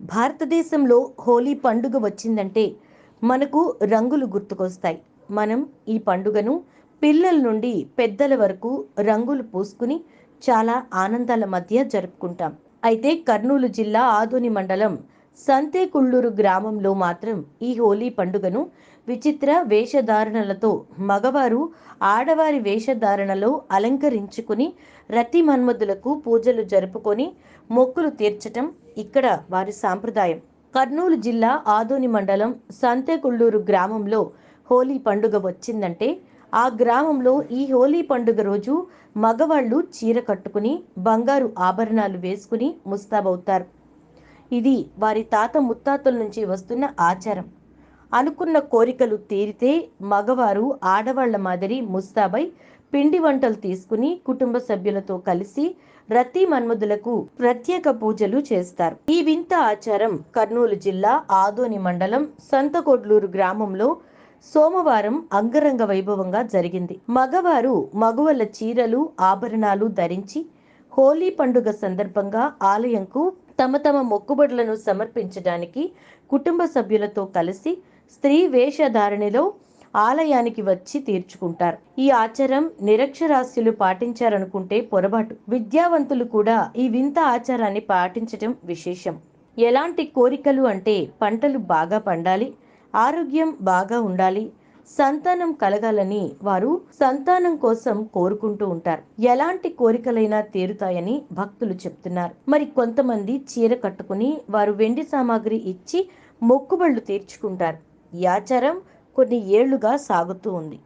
భారతదేశంలో హోలీ పండుగ వచ్చిందంటే మనకు రంగులు గుర్తుకొస్తాయి. మనం ఈ పండుగను పిల్లల నుండి పెద్దల వరకు రంగులు పూసుకుని చాలా ఆనందాల మధ్య జరుపుకుంటాం. అయితే కర్నూలు జిల్లా ఆదోని మండలం సంతేకుళ్ళూరు గ్రామంలో మాత్రం ఈ హోలీ పండుగను విచిత్ర వేషధారణలతో మగవారు ఆడవారి వేషధారణలో అలంకరించుకుని రతి మన్మధులకు పూజలు జరుపుకొని మొక్కులు తీర్చటం ఇక్కడ వారి సాంప్రదాయం. కర్నూలు జిల్లా ఆదోని మండలం సంతేకుళ్ళూరు గ్రామంలో హోలీ పండుగ వచ్చిందంటే ఆ గ్రామంలో ఈ హోలీ పండుగ రోజు మగవాళ్ళు చీర కట్టుకుని బంగారు ఆభరణాలు వేసుకుని ముస్తాబవుతారు. ఇది వారి తాత ముత్తాతల నుంచి వస్తున్న ఆచారం. అనుకున్న కోరికలు తీరితే మగవారు ఆడవాళ్ళ మాదిరి ముస్తాబై పిండి వంటలు తీసుకుని కుటుంబ సభ్యులతో కలిసి రతి మన్మధులకు ప్రత్యేక పూజలు చేస్తారు. ఈ వింత ఆచారం కర్నూలు జిల్లా ఆదోని మండలం సంతకొడ్లూరు గ్రామంలో సోమవారం అంగరంగ వైభవంగా జరిగింది. మగవారు మగువల చీరలు ఆభరణాలు ధరించి హోలీ పండుగ సందర్భంగా ఆలయంకు తమ తమ మొక్కుబడులను సమర్పించడానికి కుటుంబ సభ్యులతో కలిసి స్త్రీ వేషధారణలో ఆలయానికి వచ్చి తీర్చుకుంటారు. ఈ ఆచారం నిరక్షరాస్యులు పాటించారనుకుంటే పొరపాటు. విద్యావంతులు కూడా ఈ వింత ఆచారాన్ని పాటించటం విశేషం. ఎలాంటి కోరికలు అంటే పంటలు బాగా పండాలి ఆరోగ్యం బాగా ఉండాలి సంతానం కలగాలని వారు సంతానం కోసం కోరుకుంటూ ఉంటారు. ఎలాంటి కోరికలైనా తీరుతాయని భక్తులు చెప్తున్నారు. మరి కొంతమంది చీర కట్టుకుని వారు వెండి సామాగ్రి ఇచ్చి మొక్కుబళ్ళు తీర్చుకుంటారు. ఈ ఆచారం కొన్ని ఏళ్ళుగా సాగుతూ ఉంది.